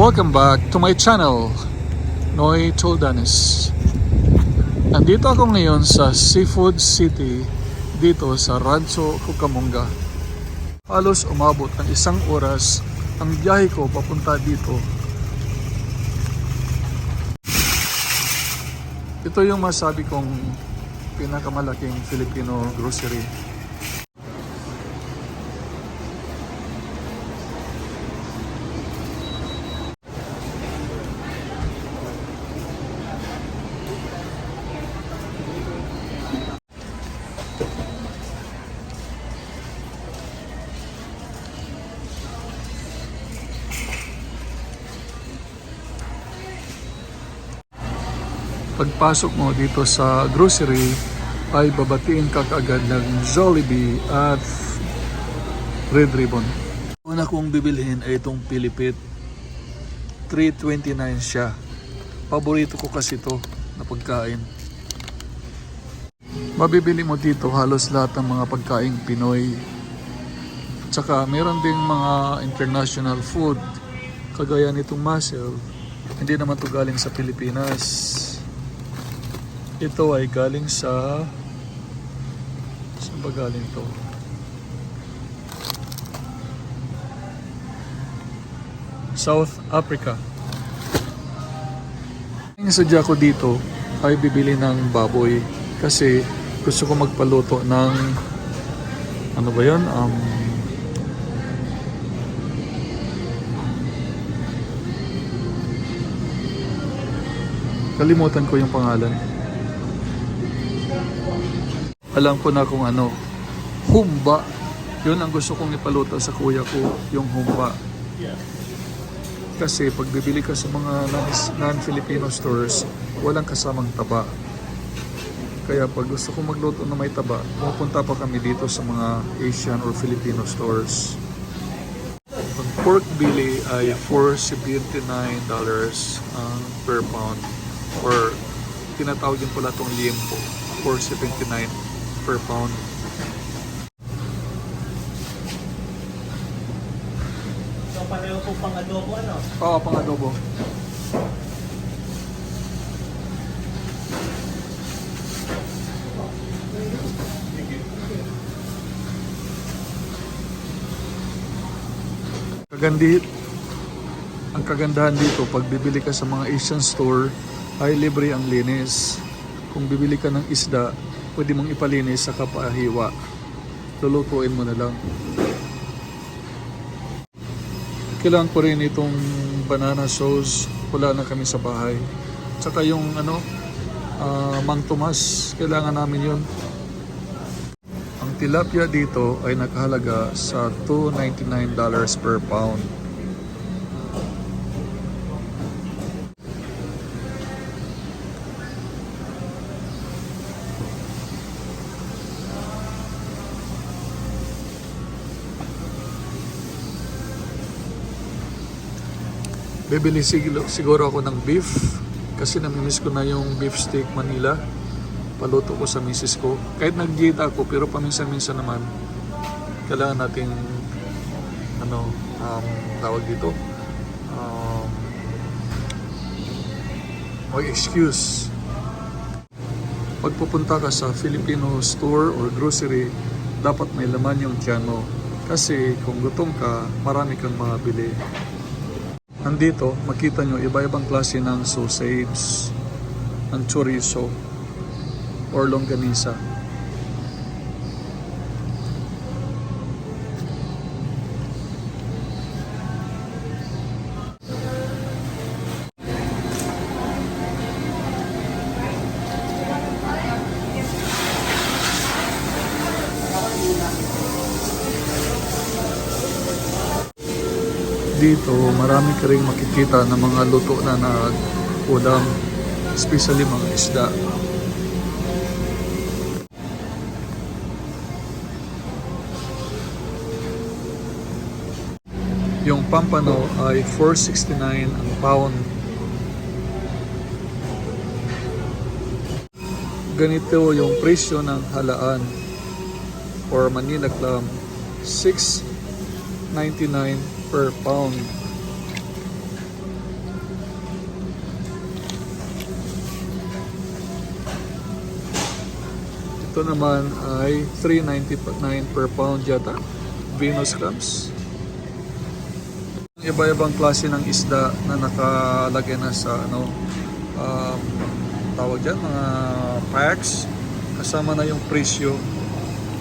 Welcome back to my channel, Noy Toldanes. Nandito ako ngayon sa Seafood City dito sa Rancho Cucamonga. Halos umabot ng isang oras ang biyahe ko papunta dito. Ito yung masabi kong pinakamalaking Filipino grocery. Pagpasok mo dito sa grocery ay babatiin ka kaagad ng Jollibee at Red Ribbon. Una kong bibilhin ay itong Pilipit. 329 siya. Paborito ko kasi ito na pagkain. Mabibili mo dito halos lahat ng mga pagkaing Pinoy. Tsaka meron ding mga international food kagaya nitong mussel. Hindi naman to galing sa Pilipinas. Ito ay galing sa... Saan ba galing to? South Africa. Ang sadya ko dito ay bibili ng baboy kasi gusto ko magpaluto ng ano ba yun? Um, kalimutan ko yung pangalan. Alam ko na kung ano. Humba. Yun ang gusto kong ipaluto sa kuya ko, yung humba. Kasi pag bibili ka sa mga non- non-Filipino stores, walang kasamang taba. Kaya pag gusto kong magluto na may taba, pupunta pa kami dito sa mga Asian or Filipino stores. Ang pork belly ay $4.79 ang per pound or tinatawag din pala itong liempo, $4.79 per pound. So pareho po pang adobo ano? Oo, pang adobo. Kagandi, ang kagandahan dito, pag bibili ka sa mga Asian store, ay libre ang linis. Kung bibili ka ng isda, pwede mong ipalinis sa kapahiwa. Lulutuin mo na lang. Kailangan ko rin itong banana sauce. Wala na kami sa bahay. Tsaka yung ano, ah, Mang Tomas, kailangan namin yun. Ang tilapia dito ay nakahalaga sa $2.99 per pound. Bibili siguro, siguro ako ng beef kasi namimiss ko na yung beef steak Manila. Paluto ko sa misis ko. Kahit nag-diet ako pero paminsan-minsan naman kailangan natin ano um, tawag dito um, may excuse pag pupunta ka sa Filipino store or grocery dapat may laman yung tiyan mo kasi kung gutom ka marami kang makabili Nandito, makita nyo iba-ibang klase ng sausage, ng chorizo, or longganisa. Dito marami ka rin makikita ng mga luto na nag-ulam especially mga isda. Yung pampano ay 469 ang pound. Ganito yung presyo ng halaan or Manila clam 6.99 per pound. Ito naman ay 3.99 per pound yata. Venus crabs. Iba-ibang klase ng isda na nakalagay na sa ano um, tawag dyan, mga packs kasama na yung presyo.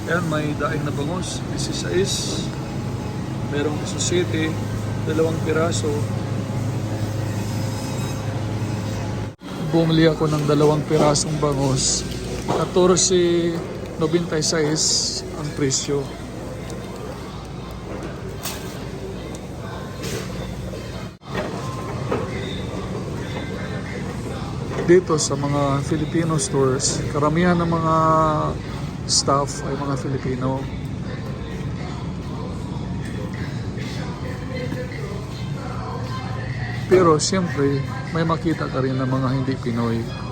Ayan, may daing na bangus, this bangos, 16 Merong 17. Dalawang piraso. Bumili ako ng dalawang pirasong bangos. 14.96 ang presyo. Dito sa mga Filipino stores, karamihan ng mga staff ay mga Filipino. Pero siyempre, may makita ka rin ng mga hindi Pinoy.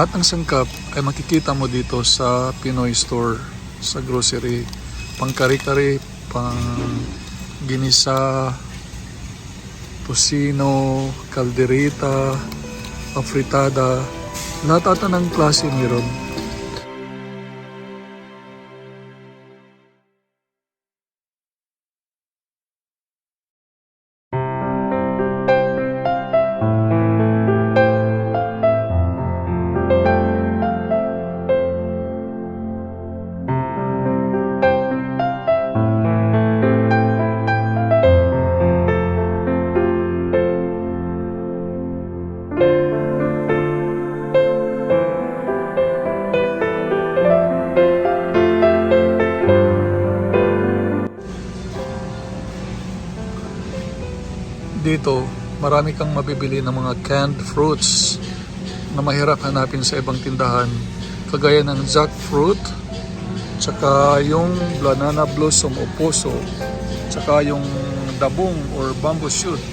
Lahat ng sangkap ay makikita mo dito sa Pinoy store, sa grocery. Pang kare-kare, pang ginisa, tosino, kaldereta, afritada. Lahat ata ng klase meron. Dito, marami kang mabibili ng mga canned fruits na mahirap hanapin sa ibang tindahan. Kagaya ng jackfruit, tsaka yung banana blossom o puso, tsaka yung dabong or bamboo shoot.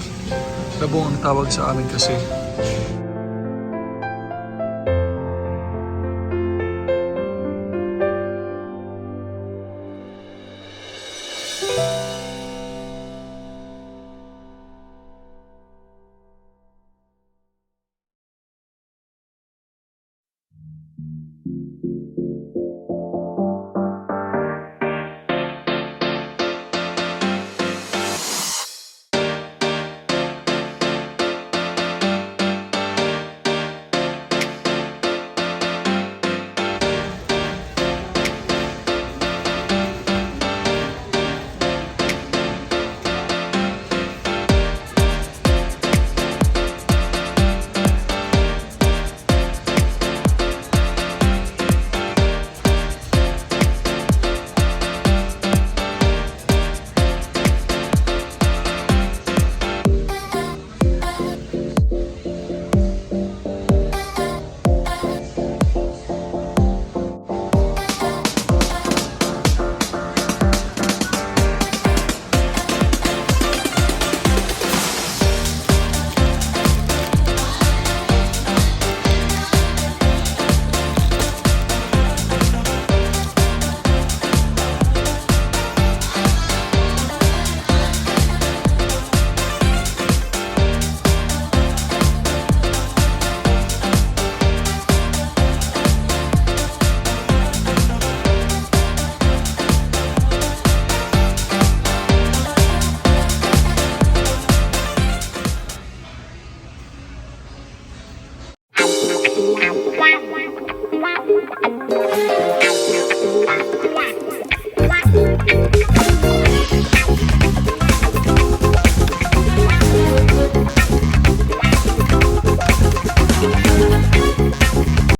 Dabong ang tawag sa amin kasi.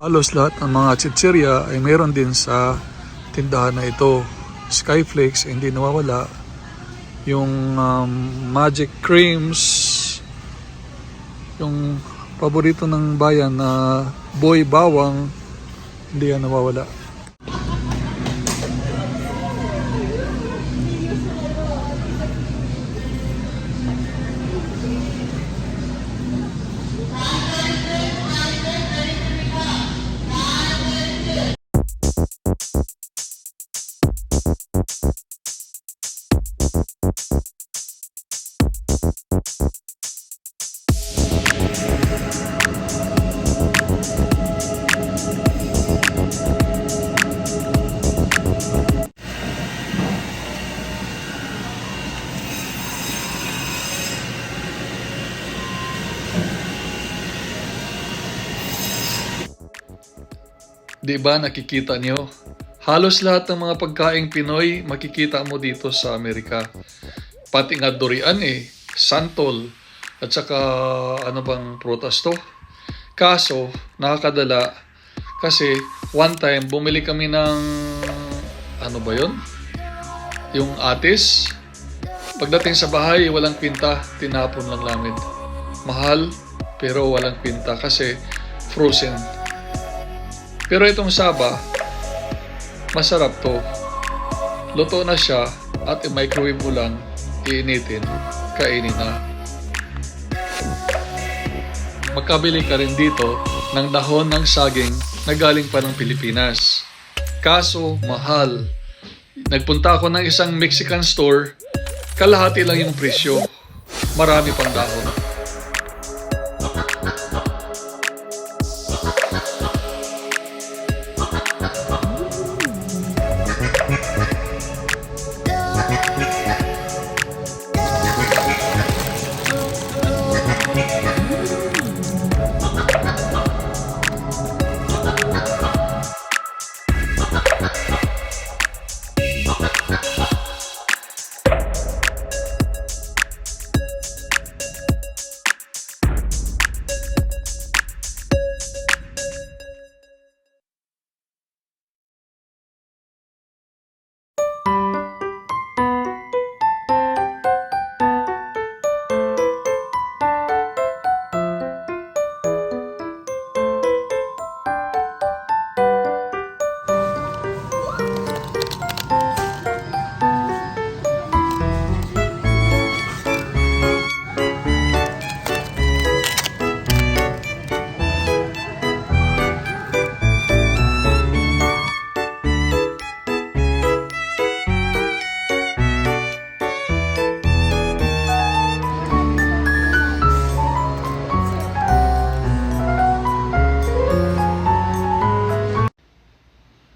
Halos lahat ng mga chichirya ay meron din sa tindahan na ito. Skyflakes, hindi nawawala. Yung um, magic creams, yung paborito ng bayan na boy bawang, hindi yan nawawala. Di ba nakikita niyo? Halos lahat ng mga pagkaing Pinoy makikita mo dito sa Amerika. Pati nga durian eh, santol, at saka ano bang prutas to? Kaso, nakakadala kasi one time bumili kami ng ano ba yon? Yung atis. Pagdating sa bahay, walang kwinta, tinapon lang namin. Mahal, pero walang kwinta kasi frozen. Pero itong saba, masarap to. Luto na siya at i-microwave mo lang, iinitin, kainin na. Magkabili ka rin dito ng dahon ng saging na galing pa ng Pilipinas. Kaso, mahal. Nagpunta ako ng isang Mexican store, kalahati lang yung presyo. Marami pang dahon.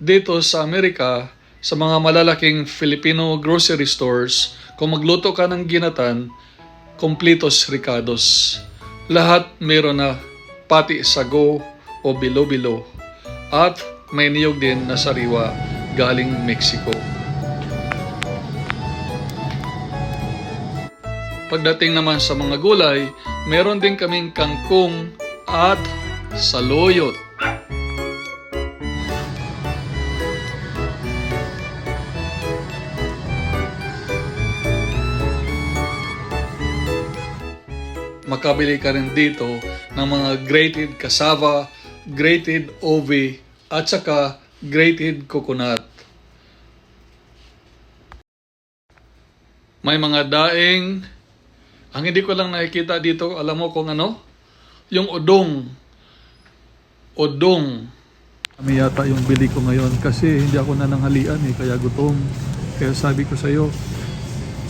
Dito sa Amerika, sa mga malalaking Filipino grocery stores, kung magluto ka ng ginatan, completos ricados. Lahat meron na pati sago o bilo-bilo. At may niyog din na sariwa galing Mexico. Pagdating naman sa mga gulay, meron din kaming kangkong at saluyot. Makabili ka rin dito ng mga grated cassava, grated ove, at saka grated coconut. May mga daing, ang hindi ko lang nakikita dito, alam mo kung ano? Yung udong. Udong. Kami yata yung bili ko ngayon kasi hindi ako nananghalian eh, kaya gutom. Kaya sabi ko sa iyo,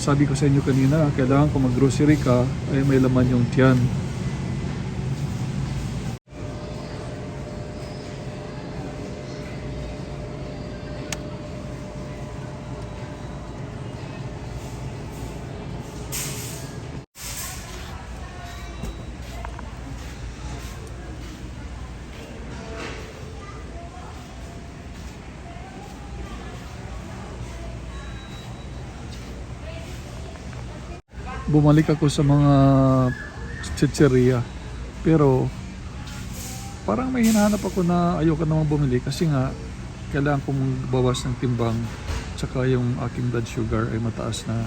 sabi ko sa inyo kanina, kailangan kung mag-grocery ka, ay may laman yung tiyan. Bumalik ako sa mga chicheria. Pero parang may hinahanap ako na ayoko namang bumili kasi nga kailangan kong bawas ng timbang tsaka yung aking blood sugar ay mataas na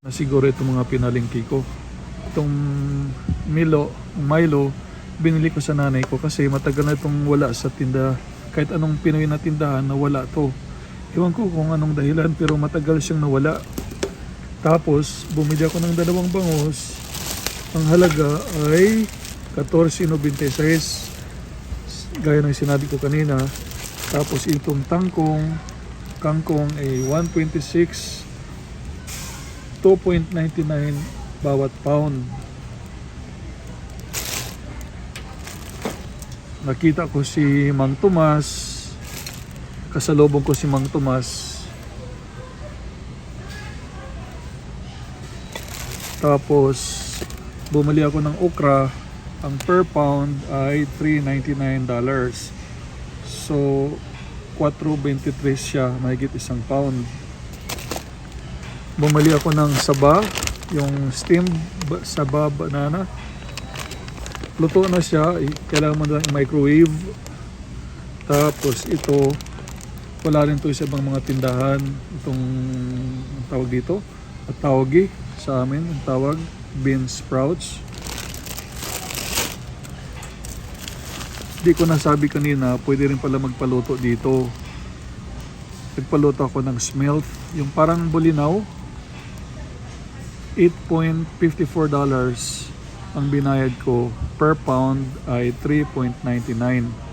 na siguro itong mga pinalingki ko itong Milo, Milo binili ko sa nanay ko kasi matagal na itong wala sa tinda kahit anong Pinoy na tindahan na wala to Ewan ko kung anong dahilan pero matagal siyang nawala. Tapos bumili ako ng dalawang bangus. Ang halaga ay 14.96 gaya ng sinabi ko kanina. Tapos itong tangkong kangkong ay 126 2.99 bawat pound. Nakita ko si Mang Tomas kasalubong ko si Mang Tomas. Tapos, bumili ako ng okra. Ang per pound ay $3.99. So, 4.23 siya, mahigit isang pound. Bumili ako ng saba, yung steamed ba- saba banana. Luto na siya, kailangan mo lang microwave. Tapos ito, wala rin to sa ibang mga tindahan itong tawag dito at tawagi sa amin ang tawag bean sprouts. Di ko nasabi kanina pwede rin pala magpaluto dito. Nagpaluto ako ng smelt. Yung parang bulinaw 8.54 dollars ang binayad ko. Per pound ay 3.99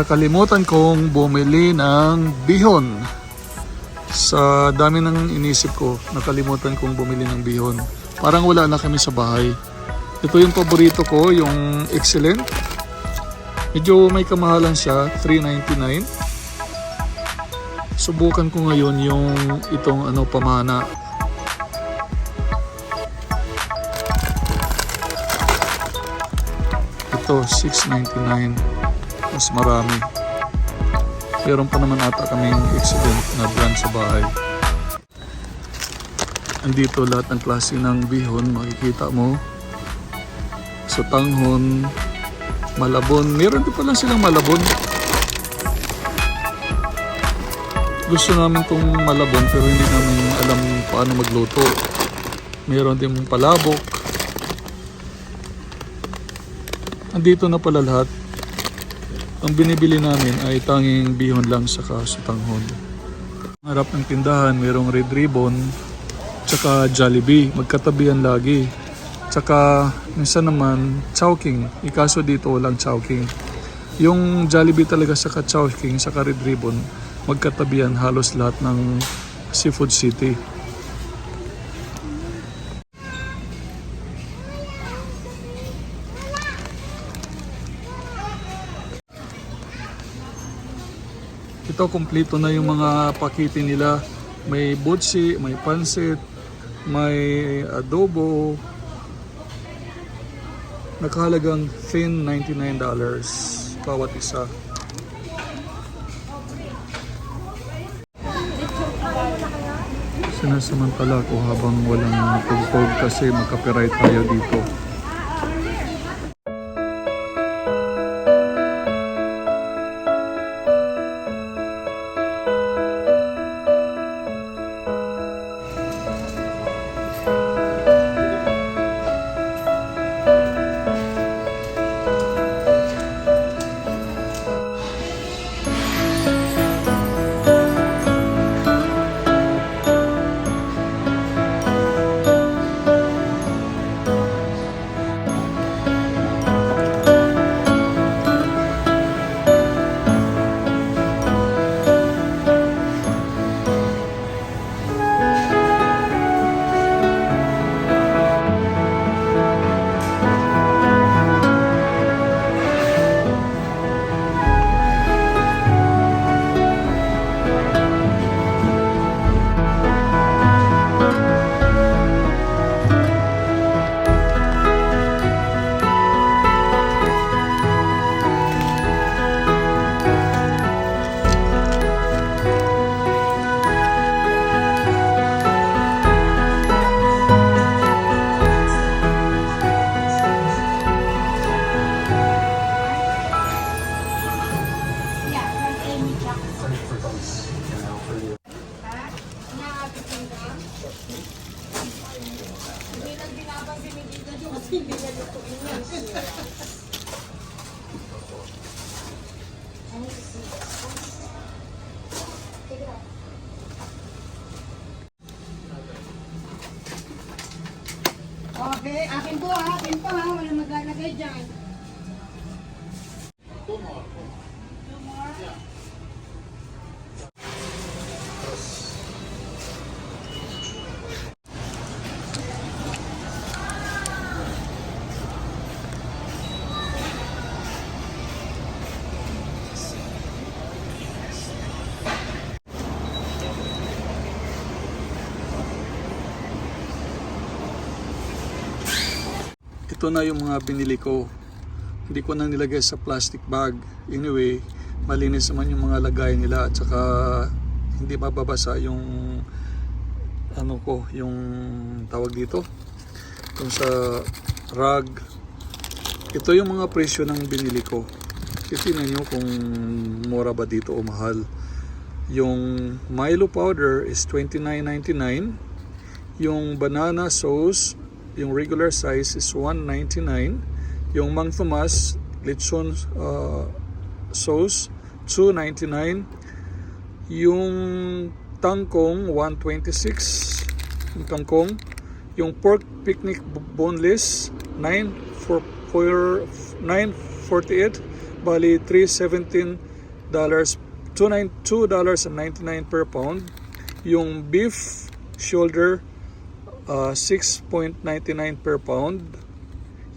nakalimutan kong bumili ng bihon. Sa dami ng inisip ko, nakalimutan kong bumili ng bihon. Parang wala na kami sa bahay. Ito yung paborito ko, yung Excellent. Medyo may kamahalan siya, $3.99. Subukan ko ngayon yung itong ano pamana. Ito, $6.99 mas marami. Meron pa naman ata kaming accident na brand sa bahay. Andito lahat ng klase ng bihon, makikita mo. Sa tanghon, malabon. Meron din pala silang malabon. Gusto namin tong malabon pero hindi namin alam paano magluto. Meron din palabok. Andito na pala lahat. Ang binibili namin ay tanging bihon lang sa kasutanghon. Ang harap ng tindahan, mayroong Red Ribbon, tsaka Jollibee. Magkatabihan lagi. Tsaka minsan naman Chowking. Ikaso dito walang Chowking. Yung Jollibee talaga sa Chowking, sa Red Ribbon, magkatabihan halos lahat ng Seafood City. Ito kompleto na yung mga pakiti nila. May butsi, may pansit, may adobo. Nakahalagang thin $99 bawat isa. Sinasamantala ko habang walang tugtog kasi makapiright tayo dito. Ito na yung mga binili ko. Hindi ko na nilagay sa plastic bag. Anyway, malinis naman yung mga lagay nila at saka hindi mababasa yung ano ko, yung tawag dito. Yung sa rag. Ito yung mga presyo ng binili ko. Titingnan nyo kung mura ba dito o mahal. Yung Milo powder is $29.99. Yung banana sauce, yung regular size is $1.99. Yung Mang Tomas lechon uh, sauce, $2.99. Yung tangkong, $1.26. Yung tangkong. Yung pork picnic boneless, 9 for, for 9.48. Bali, $3.17 $2.99 per pound. Yung beef shoulder, uh, 6.99 per pound.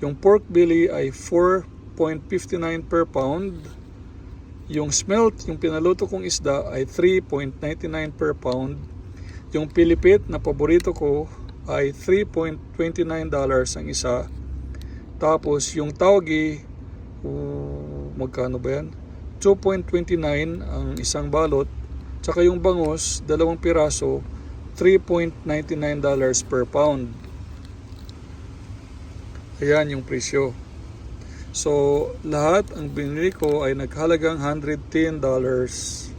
Yung pork belly ay 4.59 per pound. Yung smelt, yung pinaluto kong isda ay 3.99 per pound. Yung pilipit na paborito ko ay 3.29 dollars ang isa. Tapos yung tawgi, uh, magkano ba yan? 2.29 ang isang balot. Tsaka yung bangus, dalawang piraso, 3.99 dollars per pound. Ayan yung presyo. So, lahat ang binili ko ay naghalagang 110 dollars.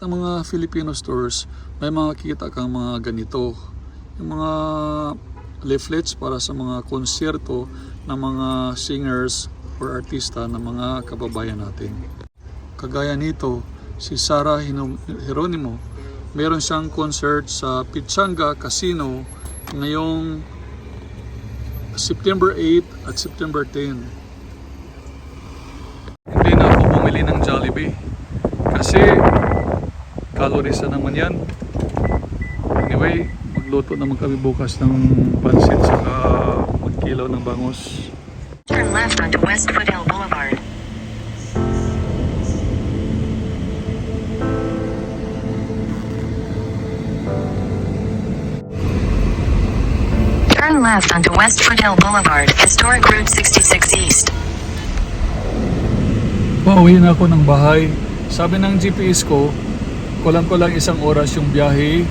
Ang mga Filipino stores, may mga kita kang mga ganito. Yung mga leaflets para sa mga konserto ng mga singers or artista ng mga kababayan natin. Kagaya nito, si Sarah Hino- Geronimo, meron siyang concert sa Pitsanga Casino ngayong September 8 at September 10. Hindi na ako bumili ng Jollibee kasi calories na naman yan. Anyway, magluto naman kami bukas ng pansit saka magkilaw ng bangus. Turn left onto West Foothill Boulevard. Turn left onto West Foothill Boulevard, Historic Route 66 East. Pauwi na ako ng bahay. Sabi ng GPS ko, kulang ko lang isang oras yung biyahe.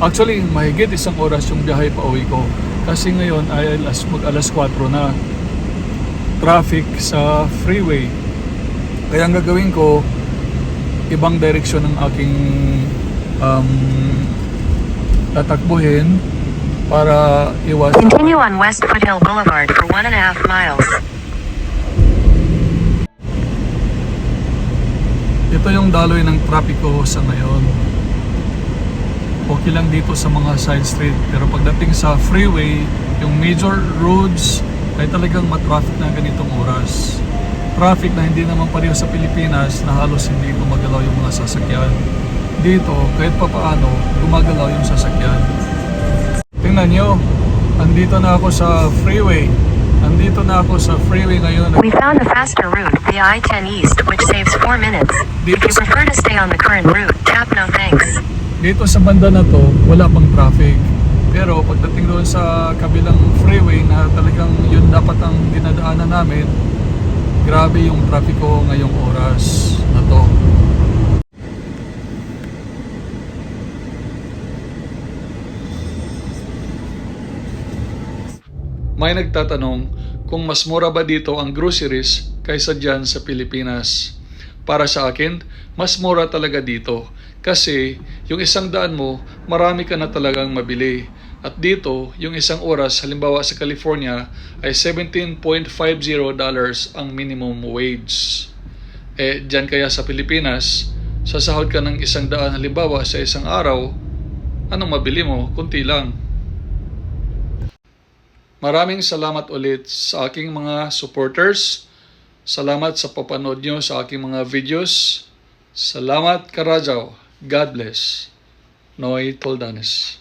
Actually, mahigit isang oras yung biyahe pa uwi ko. Kasi ngayon ay alas, mag alas 4 na. Traffic sa freeway. Kaya ang gagawin ko, ibang direksyon ng aking um, tatakbuhin para iwas Continue on West Foothill Boulevard for one and a half miles. Ito yung daloy ng trapiko sa ngayon. Okay lang dito sa mga side street. Pero pagdating sa freeway, yung major roads ay talagang matraffic na ganitong oras. Traffic na hindi naman pareho sa Pilipinas na halos hindi gumagalaw yung mga sasakyan. Dito, kahit pa paano, gumagalaw yung sasakyan. Tingnan nyo, andito na ako sa freeway. Andito na ako sa freeway ngayon. We found a faster route, the I-10 East, which saves 4 minutes. If you prefer to stay on the current route, tap no thanks. dito sa banda na to, wala pang traffic. Pero pagdating doon sa kabilang freeway na talagang yun dapat ang dinadaanan namin, grabe yung trafiko ngayong oras na to. May nagtatanong kung mas mura ba dito ang groceries kaysa dyan sa Pilipinas. para sa akin, mas mura talaga dito. Kasi yung isang daan mo, marami ka na talagang mabili. At dito, yung isang oras, halimbawa sa California, ay $17.50 dollars ang minimum wage. Eh, dyan kaya sa Pilipinas, sasahod ka ng isang daan halimbawa sa isang araw, anong mabili mo? Kunti lang. Maraming salamat ulit sa aking mga supporters. Salamat sa papanood nyo sa aking mga videos. Salamat Karajaw. God bless. Noy Toldanes.